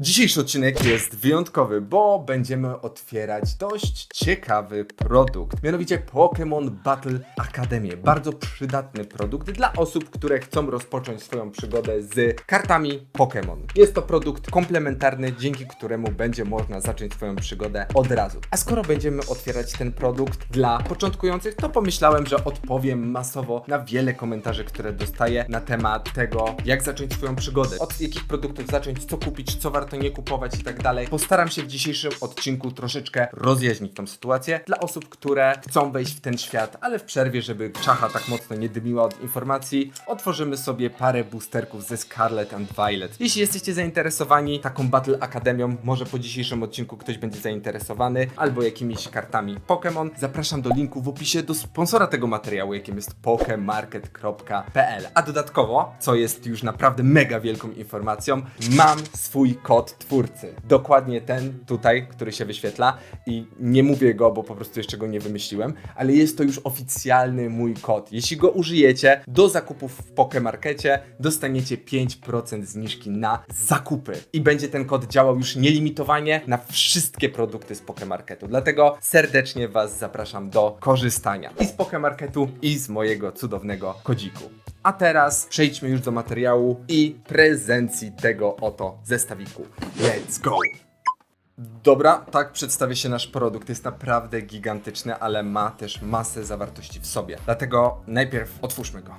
Dzisiejszy odcinek jest wyjątkowy, bo będziemy otwierać dość ciekawy produkt. Mianowicie Pokémon Battle Academy. Bardzo przydatny produkt dla osób, które chcą rozpocząć swoją przygodę z kartami Pokémon. Jest to produkt komplementarny, dzięki któremu będzie można zacząć swoją przygodę od razu. A skoro będziemy otwierać ten produkt dla początkujących, to pomyślałem, że odpowiem masowo na wiele komentarzy, które dostaję na temat tego, jak zacząć swoją przygodę. Od jakich produktów zacząć, co kupić, co warto nie kupować i tak dalej. Postaram się w dzisiejszym odcinku troszeczkę rozjaśnić tą sytuację dla osób, które chcą wejść w ten świat, ale w przerwie, żeby czacha tak mocno nie dymiła od informacji, otworzymy sobie parę boosterków ze Scarlet and Violet. Jeśli jesteście zainteresowani taką Battle Akademią, może po dzisiejszym odcinku ktoś będzie zainteresowany, albo jakimiś kartami Pokémon, zapraszam do linku w opisie do sponsora tego materiału, jakim jest pokemarket.pl. A dodatkowo, co jest już naprawdę mega wielką informacją, mam swój kod twórcy. Dokładnie ten tutaj, który się wyświetla i nie mówię go, bo po prostu jeszcze go nie wymyśliłem, ale jest to już oficjalny mój kod. Jeśli go użyjecie do zakupów w Pokemarkecie, dostaniecie 5% zniżki na zakupy. I będzie ten kod działał już nielimitowanie na wszystkie produkty z Pokemarketu. Dlatego serdecznie Was zapraszam do korzystania i z Pokemarketu, i z mojego cudownego kodziku. A teraz przejdźmy już do materiału i prezencji tego oto zestawiku. Let's go! Dobra, tak przedstawia się nasz produkt. Jest naprawdę gigantyczny, ale ma też masę zawartości w sobie. Dlatego najpierw otwórzmy go.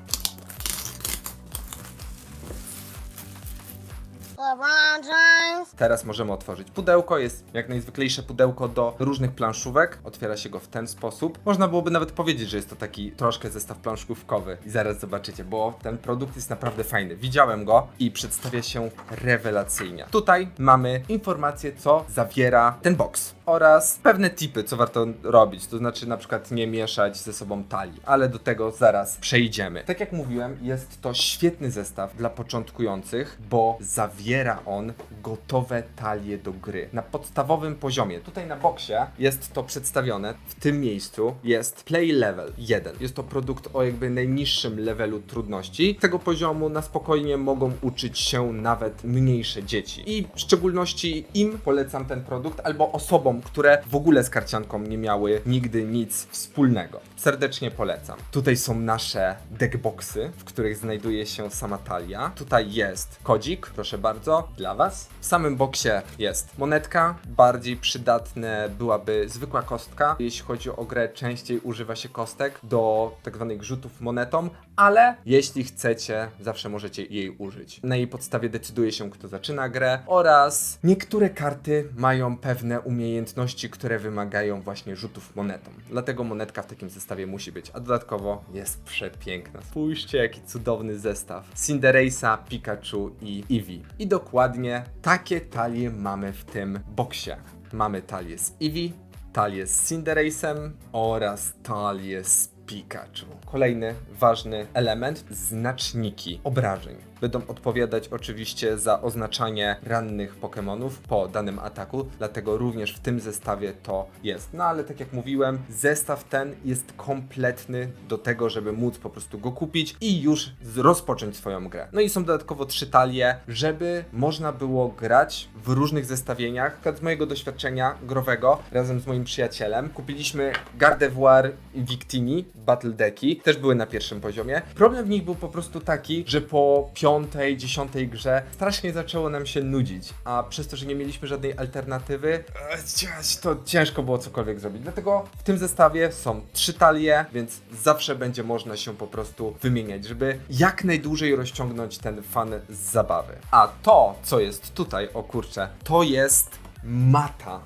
James. Teraz możemy otworzyć pudełko. Jest jak najzwyklejsze pudełko do różnych planszówek. Otwiera się go w ten sposób. Można byłoby nawet powiedzieć, że jest to taki troszkę zestaw planszówkowy. I zaraz zobaczycie, bo ten produkt jest naprawdę fajny. Widziałem go i przedstawia się rewelacyjnie. Tutaj mamy informację, co zawiera ten box oraz pewne tipy, co warto robić. To znaczy na przykład nie mieszać ze sobą talii, ale do tego zaraz przejdziemy. Tak jak mówiłem, jest to świetny zestaw dla początkujących, bo zawiera on gotowe talie do gry na podstawowym poziomie. Tutaj na boksie jest to przedstawione. W tym miejscu jest Play Level 1. Jest to produkt o jakby najniższym levelu trudności. Tego poziomu na spokojnie mogą uczyć się nawet mniejsze dzieci. I w szczególności im polecam ten produkt, albo osobom, które w ogóle z karcianką nie miały nigdy nic wspólnego. Serdecznie polecam. Tutaj są nasze deckboxy, w których znajduje się sama talia. Tutaj jest kodzik, proszę bardzo, dla Was. W samym boksie jest monetka. Bardziej przydatne byłaby zwykła kostka. Jeśli chodzi o grę, częściej używa się kostek do tak zwanych rzutów monetą, ale jeśli chcecie, zawsze możecie jej użyć. Na jej podstawie decyduje się, kto zaczyna grę oraz niektóre karty mają pewne umiejętności, które wymagają właśnie rzutów monetą. Dlatego monetka w takim zestawie musi być, a dodatkowo jest przepiękna. Spójrzcie, jaki cudowny zestaw. Cinderace'a, Pikachu i Eevee. I dokładnie takie talie mamy w tym boksie. Mamy talię z Eevee, talię z Cinderace'em oraz talię z Pikachu. Kolejny ważny element znaczniki obrażeń. Będą odpowiadać oczywiście za oznaczanie rannych Pokémonów po danym ataku, dlatego również w tym zestawie to jest. No ale tak jak mówiłem, zestaw ten jest kompletny do tego, żeby móc po prostu go kupić i już rozpocząć swoją grę. No i są dodatkowo trzy talie, żeby można było grać w różnych zestawieniach. Z mojego doświadczenia growego razem z moim przyjacielem kupiliśmy Gardevoir Victini Battle Decki. Też były na pierwszym poziomie. Problem w nich był po prostu taki, że po piątej, dziesiątej grze strasznie zaczęło nam się nudzić, a przez to, że nie mieliśmy żadnej alternatywy, e, to ciężko było cokolwiek zrobić. Dlatego w tym zestawie są trzy talie, więc zawsze będzie można się po prostu wymieniać, żeby jak najdłużej rozciągnąć ten fan z zabawy. A to, co jest tutaj, o kurczę, to jest mata.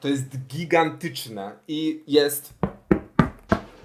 To jest gigantyczne i jest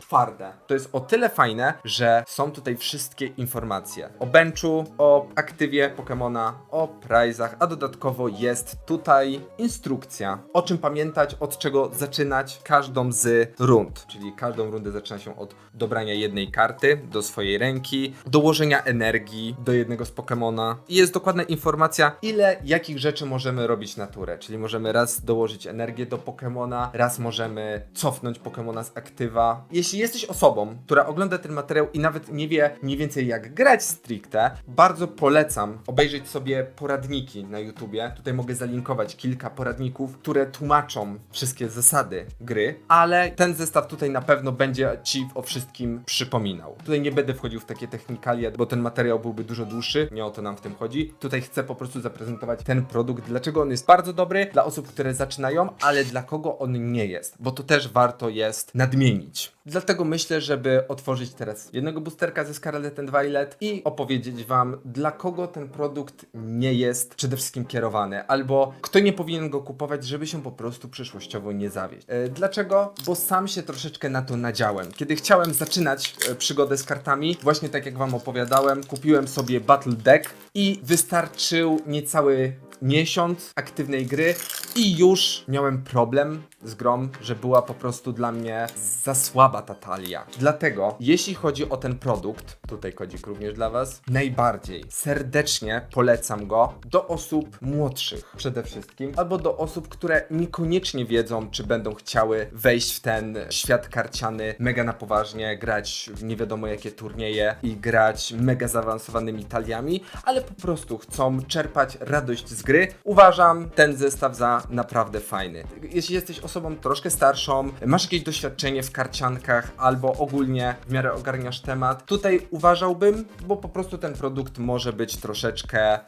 twarde. To jest o tyle fajne, że są tutaj wszystkie informacje o benchu, o aktywie Pokemona, o prizach, a dodatkowo jest tutaj instrukcja, o czym pamiętać, od czego zaczynać każdą z rund. Czyli każdą rundę zaczyna się od dobrania jednej karty do swojej ręki, dołożenia energii do jednego z Pokemona i jest dokładna informacja, ile jakich rzeczy możemy robić na turę. Czyli możemy raz dołożyć energię do Pokemona, raz możemy cofnąć Pokemona z aktywa. Jeśli Jeśli jesteś osobą, która ogląda ten materiał i nawet nie wie mniej więcej jak grać stricte, bardzo polecam obejrzeć sobie poradniki na YouTubie. Tutaj mogę zalinkować kilka poradników, które tłumaczą wszystkie zasady gry, ale ten zestaw tutaj na pewno będzie Ci o wszystkim przypominał. Tutaj nie będę wchodził w takie technikalia, bo ten materiał byłby dużo dłuższy, nie o to nam w tym chodzi. Tutaj chcę po prostu zaprezentować ten produkt, dlaczego on jest bardzo dobry dla osób, które zaczynają, ale dla kogo on nie jest, bo to też warto jest nadmienić. Dlatego myślę, żeby otworzyć teraz jednego boosterka ze Scarlet and Violet i opowiedzieć Wam, dla kogo ten produkt nie jest przede wszystkim kierowany, albo kto nie powinien go kupować, żeby się po prostu przyszłościowo nie zawieść. E, Dlaczego? Bo sam się troszeczkę na to nadziałem. Kiedy chciałem zaczynać e, przygodę z kartami, właśnie tak jak Wam opowiadałem, kupiłem sobie Battle Deck i wystarczył niecały miesiąc aktywnej gry i już miałem problem z grą, że była po prostu dla mnie za słaba ta talia. Dlatego, jeśli chodzi o ten produkt, tutaj kodzik również dla Was, najbardziej serdecznie polecam go do osób młodszych przede wszystkim, albo do osób, które niekoniecznie wiedzą, czy będą chciały wejść w ten świat karciany mega na poważnie, grać w nie wiadomo jakie turnieje i grać mega zaawansowanymi taliami, ale po prostu chcą czerpać radość z gry. Uważam ten zestaw za naprawdę fajny. Jeśli jesteś osobą troszkę starszą, masz jakieś doświadczenie w karciankach albo ogólnie w miarę ogarniasz temat, tutaj uważałbym, bo po prostu ten produkt może być troszeczkę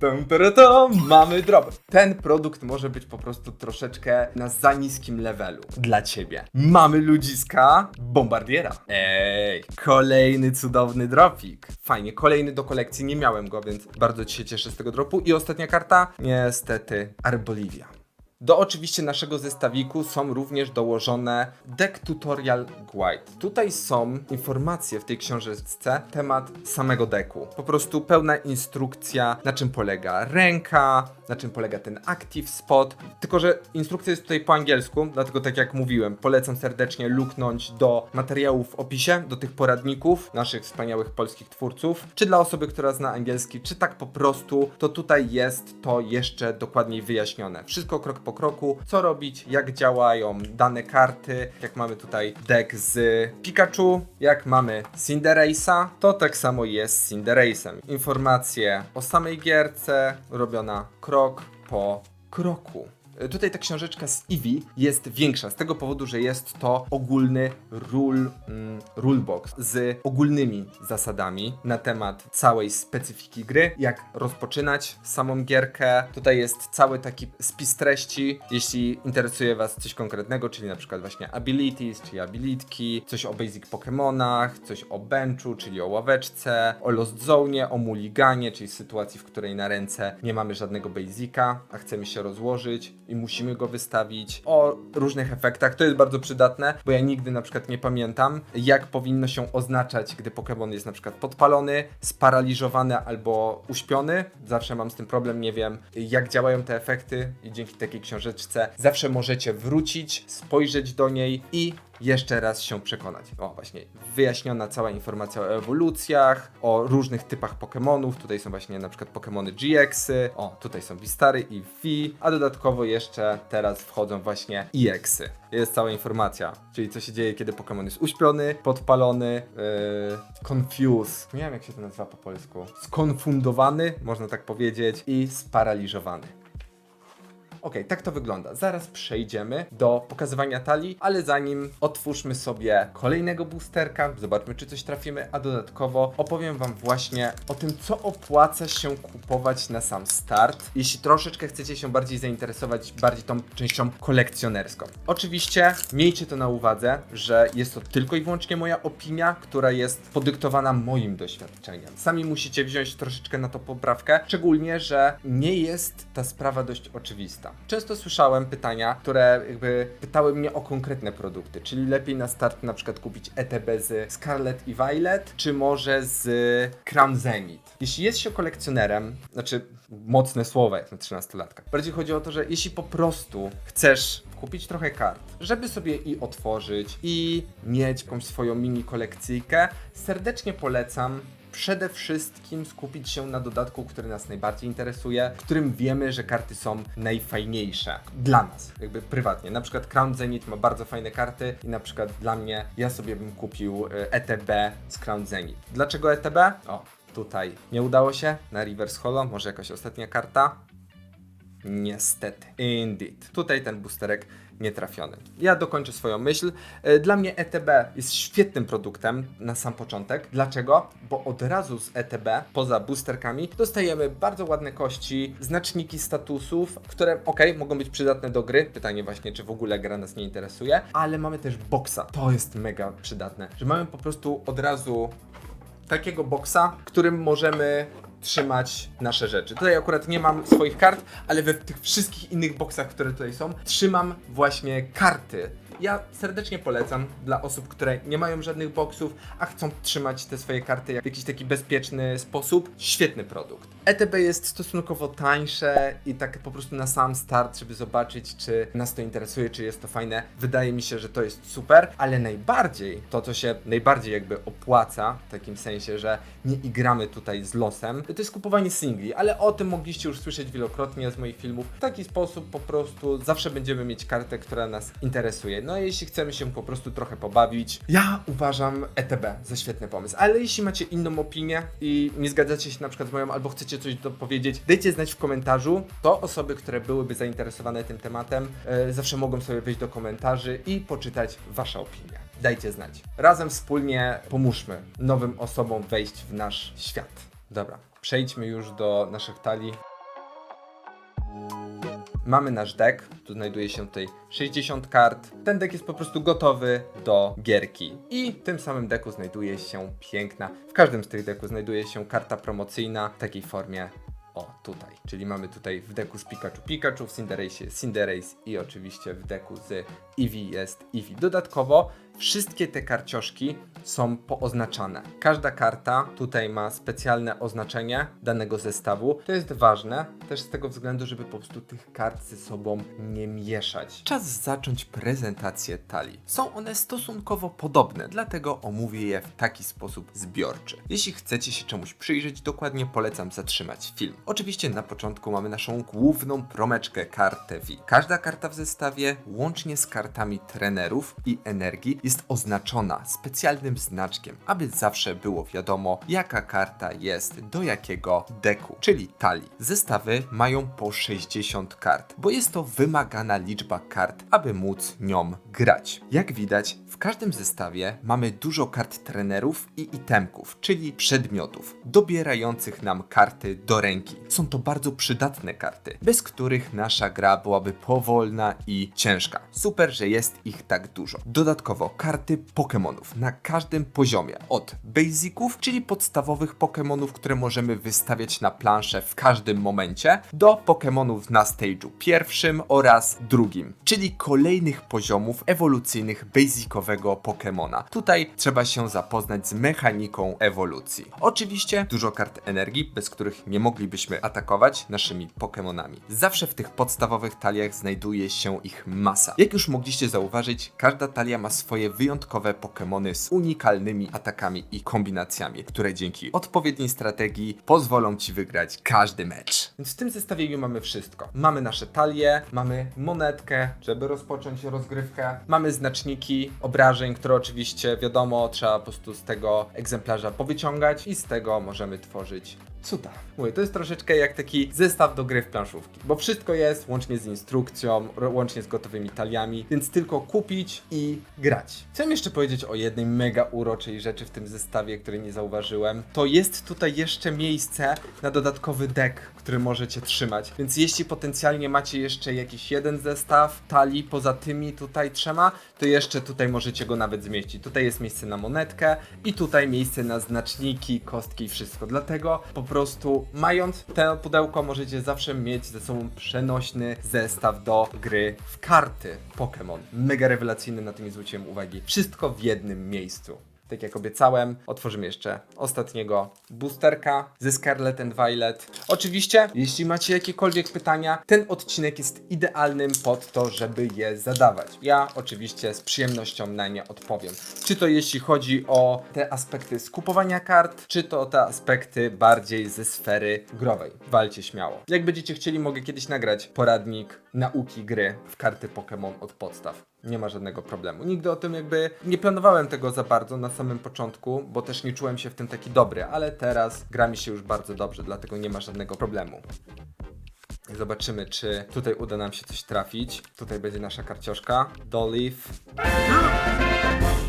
Tum, tum, mamy drop. Ten produkt może być po prostu troszeczkę na za niskim levelu dla ciebie. Mamy ludziska bombardiera. Ej, kolejny cudowny dropik. Fajnie, kolejny do kolekcji. Nie miałem go, więc bardzo ci się cieszę z tego dropu. I ostatnia karta, niestety, Arboliwia. Do oczywiście naszego zestawiku są również dołożone Deck Tutorial Guide. Tutaj są informacje w tej książeczce temat samego deku. Po prostu pełna instrukcja, na czym polega ręka, na czym polega ten Active Spot. Tylko, że instrukcja jest tutaj po angielsku, dlatego tak jak mówiłem, polecam serdecznie luknąć do materiałów w opisie, do tych poradników naszych wspaniałych polskich twórców, czy dla osoby, która zna angielski, czy tak po prostu, to tutaj jest to jeszcze dokładniej wyjaśnione. Wszystko krok po kroku, co robić, jak działają dane karty, jak mamy tutaj deck z Pikachu, jak mamy Cinderace'a, to tak samo jest z Cinderace'em. Informacje o samej gierce, robiona krok po kroku. Tutaj ta książeczka z Eevee jest większa z tego powodu, że jest to ogólny rule, mm, rulebox z ogólnymi zasadami na temat całej specyfiki gry, jak rozpoczynać samą gierkę. Tutaj jest cały taki spis treści, jeśli interesuje Was coś konkretnego, czyli na przykład właśnie abilities, czyli abilitki, coś o basic Pokémonach, coś o benchu, czyli o ławeczce, o Lost Zone, o mulliganie, czyli sytuacji, w której na ręce nie mamy żadnego basica, a chcemy się rozłożyć i musimy go wystawić, o różnych efektach. To jest bardzo przydatne, bo ja nigdy na przykład nie pamiętam, jak powinno się oznaczać, gdy Pokémon jest na przykład podpalony, sparaliżowany albo uśpiony. Zawsze mam z tym problem, nie wiem jak działają te efekty i dzięki takiej książeczce zawsze możecie wrócić, spojrzeć do niej i jeszcze raz się przekonać. O, właśnie, wyjaśniona cała informacja o ewolucjach, o różnych typach Pokémonów. Tutaj są właśnie na przykład Pokémony GX-y, o, tutaj są Vistary i V, a dodatkowo jeszcze teraz wchodzą właśnie EX-y. Jest cała informacja, czyli co się dzieje, kiedy Pokémon jest uśpiony, podpalony, yy, confuse, nie wiem jak się to nazywa po polsku, skonfundowany, można tak powiedzieć, i sparaliżowany. Okej, tak to wygląda. Zaraz przejdziemy do pokazywania talii, ale zanim otwórzmy sobie kolejnego boosterka, zobaczmy czy coś trafimy, a dodatkowo opowiem Wam właśnie o tym, co opłaca się kupować na sam start, jeśli troszeczkę chcecie się bardziej zainteresować bardziej tą częścią kolekcjonerską. Oczywiście miejcie to na uwadze, że jest to tylko i wyłącznie moja opinia, która jest podyktowana moim doświadczeniem. Sami musicie wziąć troszeczkę na to poprawkę, szczególnie, że nie jest ta sprawa dość oczywista. Często słyszałem pytania, które jakby pytały mnie o konkretne produkty, czyli lepiej na start na przykład kupić ETB z Scarlet i Violet, czy może z Crown Zenith. Jeśli jest się kolekcjonerem, znaczy mocne słowa jak na 13-latka, bardziej chodzi o to, że jeśli po prostu chcesz kupić trochę kart, żeby sobie i otworzyć i mieć jakąś swoją mini kolekcyjkę, serdecznie polecam przede wszystkim skupić się na dodatku, który nas najbardziej interesuje, w którym wiemy, że karty są najfajniejsze dla nas, jakby prywatnie. Na przykład Crown Zenith ma bardzo fajne karty i na przykład dla mnie, ja sobie bym kupił ETB z Crown Zenith. Dlaczego ETB? O, tutaj nie udało się, na Reverse Holo, może jakaś ostatnia karta? Niestety. Indeed. Tutaj ten boosterek nietrafiony. Ja dokończę swoją myśl. E, Dla mnie ETB jest świetnym produktem na sam początek. Dlaczego? Bo od razu z ETB, poza boosterkami, dostajemy bardzo ładne kości, znaczniki statusów, które ok, mogą być przydatne do gry. Pytanie właśnie, czy w ogóle gra nas nie interesuje, ale mamy też boxa. To jest mega przydatne, że mamy po prostu od razu takiego boksa, którym możemy trzymać nasze rzeczy. Tutaj akurat nie mam swoich kart, ale we tych wszystkich innych boksach, które tutaj są, trzymam właśnie karty. Ja serdecznie polecam dla osób, które nie mają żadnych boksów, a chcą trzymać te swoje karty w jakiś taki bezpieczny sposób. Świetny produkt. ETB jest stosunkowo tańsze i tak po prostu na sam start, żeby zobaczyć, czy nas to interesuje, czy jest to fajne. Wydaje mi się, że to jest super, ale najbardziej, to co się najbardziej jakby opłaca, w takim sensie, że nie igramy tutaj z losem, to jest kupowanie singli, ale o tym mogliście już słyszeć wielokrotnie z moich filmów. W taki sposób po prostu zawsze będziemy mieć kartę, która nas interesuje. No jeśli chcemy się po prostu trochę pobawić, ja uważam ETB za świetny pomysł, ale jeśli macie inną opinię i nie zgadzacie się na przykład z moją, albo chcecie coś dopowiedzieć, dajcie znać w komentarzu. To osoby, które byłyby zainteresowane tym tematem, e, zawsze mogą sobie wejść do komentarzy i poczytać wasze opinie. Dajcie znać. Razem wspólnie pomóżmy nowym osobom wejść w nasz świat. Dobra, przejdźmy już do naszych talii. Mamy nasz deck, tu znajduje się tutaj 60 kart. Ten deck jest po prostu gotowy do gierki. I w tym samym deku znajduje się piękna, w każdym z tych deków znajduje się karta promocyjna w takiej formie o, tutaj. Czyli mamy tutaj w deku z Pikachu Pikachu, w Cinderace Cinderace i oczywiście w deku z Eevee jest Eevee. Dodatkowo wszystkie te karcioszki są pooznaczane. Każda karta tutaj ma specjalne oznaczenie danego zestawu. To jest ważne też z tego względu, żeby po prostu tych kart ze sobą nie mieszać. Czas zacząć prezentację talii. Są one stosunkowo podobne, dlatego omówię je w taki sposób zbiorczy. Jeśli chcecie się czemuś przyjrzeć, dokładnie polecam zatrzymać film. Oczywiście na początku mamy naszą główną promeczkę kartę V. Każda karta w zestawie, łącznie z kartami trenerów i energii, jest oznaczona specjalnym znaczkiem, aby zawsze było wiadomo, jaka karta jest do jakiego deku, czyli talii. Zestawy mają po 60 kart, bo jest to wymagana liczba kart, aby móc nią grać. Jak widać, w każdym zestawie mamy dużo kart trenerów i itemków, czyli przedmiotów, dobierających nam karty do ręki. Są to bardzo przydatne karty, bez których nasza gra byłaby powolna i ciężka. Super, że jest ich tak dużo. Dodatkowo karty Pokémonów na każdym poziomie, od basiców, czyli podstawowych Pokémonów, które możemy wystawiać na planszę w każdym momencie, do Pokémonów na stage'u pierwszym oraz drugim, czyli kolejnych poziomów ewolucyjnych basicowego Pokémona. Tutaj trzeba się zapoznać z mechaniką ewolucji. Oczywiście dużo kart energii, bez których nie moglibyśmy atakować naszymi Pokémonami. Zawsze w tych podstawowych taliach znajduje się ich masa. Jak już mogliście zauważyć, każda talia ma swoje wyjątkowe Pokémony z unikalnymi atakami i kombinacjami, które dzięki odpowiedniej strategii pozwolą ci wygrać każdy mecz. Więc w tym zestawieniu mamy wszystko. Mamy nasze talie, mamy monetkę, żeby rozpocząć rozgrywkę, mamy znaczniki obrażeń, które oczywiście wiadomo, trzeba po prostu z tego egzemplarza powyciągać i z tego możemy tworzyć cuda. Mówię, to jest troszeczkę jak taki zestaw do gry w planszówki, bo wszystko jest łącznie z instrukcją, łącznie z gotowymi taliami, więc tylko kupić i grać. Chciałem jeszcze powiedzieć o jednej mega uroczej rzeczy w tym zestawie, której nie zauważyłem. To jest tutaj jeszcze miejsce na dodatkowy deck, który możecie trzymać, więc jeśli potencjalnie macie jeszcze jakiś jeden zestaw talii poza tymi tutaj trzema, to jeszcze tutaj możecie go nawet zmieścić. Tutaj jest miejsce na monetkę i tutaj miejsce na znaczniki, kostki i wszystko. Dlatego po prostu mając te pudełko możecie zawsze mieć ze sobą przenośny zestaw do gry w karty Pokémon. Mega rewelacyjny, na to nie zwróciłem uwagi. Wszystko w jednym miejscu. Tak jak obiecałem, otworzymy jeszcze ostatniego boosterka ze Scarlet and Violet. Oczywiście, jeśli macie jakiekolwiek pytania, ten odcinek jest idealnym pod to, żeby je zadawać. Ja oczywiście z przyjemnością na nie odpowiem. Czy to jeśli chodzi o te aspekty skupowania kart, czy to te aspekty bardziej ze sfery growej. Walcie śmiało. Jak będziecie chcieli, mogę kiedyś nagrać poradnik nauki gry w karty Pokémon od podstaw. Nie ma żadnego problemu. Nigdy o tym jakby nie planowałem tego za bardzo na samym początku, bo też nie czułem się w tym taki dobry, ale teraz gra mi się już bardzo dobrze, dlatego nie ma żadnego problemu. Zobaczymy, czy tutaj uda nam się coś trafić. Tutaj będzie nasza karcioszka. Dolive.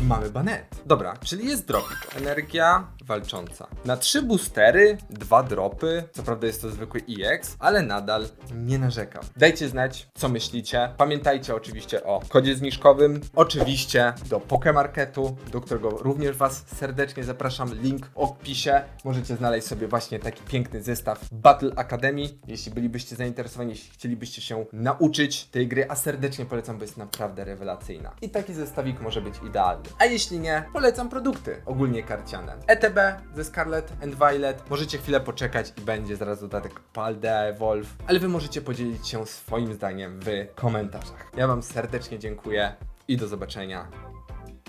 Mamy banet. Dobra, czyli jest dropik. Energia walcząca. Na trzy boostery, dwa dropy. Co prawda jest to zwykły EX, ale nadal nie narzekam. Dajcie znać, co myślicie. Pamiętajcie oczywiście o kodzie zniżkowym. Oczywiście do Pokemarketu, do którego również Was serdecznie zapraszam. Link w opisie. Możecie znaleźć sobie właśnie taki piękny zestaw Battle Academy. Jeśli bylibyście zainteresowani, jeśli chcielibyście się nauczyć tej gry, a serdecznie polecam, bo jest naprawdę rewelacyjna. I taki zestawik może być idealny. A jeśli nie, polecam produkty ogólnie karciane. ETB ze Scarlet and Violet. Możecie chwilę poczekać i będzie zaraz dodatek Paldea Evolve, ale wy możecie podzielić się swoim zdaniem w komentarzach. Ja wam serdecznie dziękuję i do zobaczenia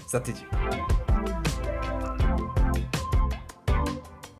za tydzień.